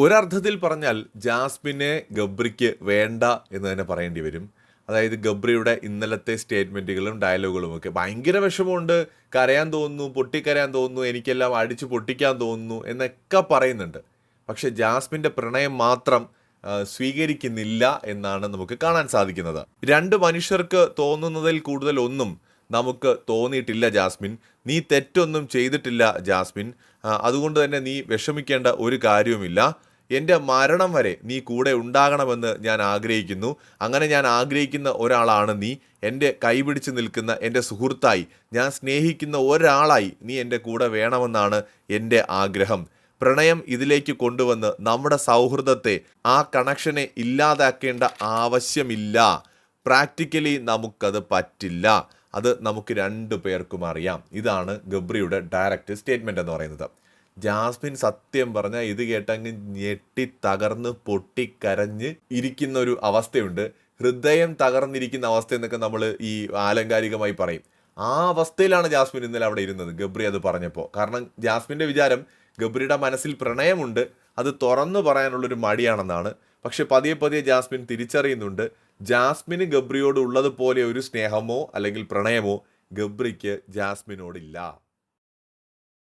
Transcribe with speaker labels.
Speaker 1: ഒരർത്ഥത്തിൽ പറഞ്ഞാൽ ജാസ്മിനെ ഗബ്രിക്ക് വേണ്ട എന്ന് തന്നെ പറയേണ്ടി വരും. അതായത് ഗബ്രിയുടെ ഇന്നലത്തെ സ്റ്റേറ്റ്മെന്റുകളും ഡയലോഗുകളും ഒക്കെ ഭയങ്കര വിഷമമുണ്ട്. കരയാൻ തോന്നുന്നു പൊട്ടിക്കരയാൻ തോന്നുന്നു എനിക്കെല്ലാം അടിച്ചു പൊട്ടിക്കാൻ തോന്നുന്നു എന്നൊക്കെ പറയുന്നുണ്ട്. പക്ഷെ ജാസ്മിന്റെ പ്രണയം മാത്രം സ്വീകരിക്കുന്നില്ല എന്നാണ് നമുക്ക് കാണാൻ സാധിക്കുന്നത്. രണ്ട് മനുഷ്യർക്ക് തോന്നുന്നതിൽ കൂടുതൽ ഒന്നും നമുക്ക് തോന്നിയിട്ടില്ല ജാസ്മിൻ. നീ തെറ്റൊന്നും ചെയ്തിട്ടില്ല ജാസ്മിൻ. അതുകൊണ്ട് തന്നെ നീ വിഷമിക്കേണ്ട ഒരു കാര്യവുമില്ല. എന്റെ മരണം വരെ നീ കൂടെ ഉണ്ടാകണമെന്ന് ഞാൻ ആഗ്രഹിക്കുന്നു. അങ്ങനെ ഞാൻ ആഗ്രഹിക്കുന്ന ഒരാളാണ് നീ. എന്റെ കൈപിടിച്ച് നിൽക്കുന്ന എന്റെ സുഹൃത്തായി ഞാൻ സ്നേഹിക്കുന്ന ഒരാളായി നീ എന്റെ കൂടെ വേണമെന്നാണ് എന്റെ ആഗ്രഹം. പ്രണയം ഇതിലേക്ക് കൊണ്ടുവന്ന് നമ്മുടെ സൗഹൃദത്തെ ആ കണക്ഷനെ ഇല്ലാതാക്കേണ്ട ആവശ്യമില്ല. പ്രാക്ടിക്കലി നമുക്കത് പറ്റില്ല. അത് നമുക്ക് രണ്ടു പേർക്കും അറിയാം. ഇതാണ് ഗബ്രിയുടെ ഡയറക്റ്റ് സ്റ്റേറ്റ്മെന്റ് എന്ന് പറയുന്നത്. ജാസ്മിൻ സത്യം പറഞ്ഞാൽ ഇത് കേട്ടങ്ങ് ഞെട്ടി തകർന്ന് പൊട്ടിക്കരഞ്ഞ് ഇരിക്കുന്ന ഒരു അവസ്ഥയുണ്ട്. ഹൃദയം തകർന്നിരിക്കുന്ന അവസ്ഥ എന്നൊക്കെ നമ്മൾ ഈ ആലങ്കാരികമായി പറയും. ആ അവസ്ഥയിലാണ് ജാസ്മിൻ ഇന്നലെ അവിടെ ഇരുന്നത് ഗബ്രി അത് പറഞ്ഞപ്പോൾ കാരണം ജാസ്മിന്റെ വിചാരം ഗബ്രിയുടെ മനസ്സിൽ പ്രണയമുണ്ട് അത് തുറന്നു പറയാനുള്ളൊരു മടിയാണെന്നാണ്. പക്ഷെ പതിയെ പതിയെ ജാസ്മിൻ തിരിച്ചറിയുന്നുണ്ട് ജാസ്മിന് ഗബ്രിയോട് ഉള്ളതുപോലെ ഒരു സ്നേഹമോ അല്ലെങ്കിൽ പ്രണയമോ ഗബ്രിക്ക് ജാസ്മിനോടില്ല.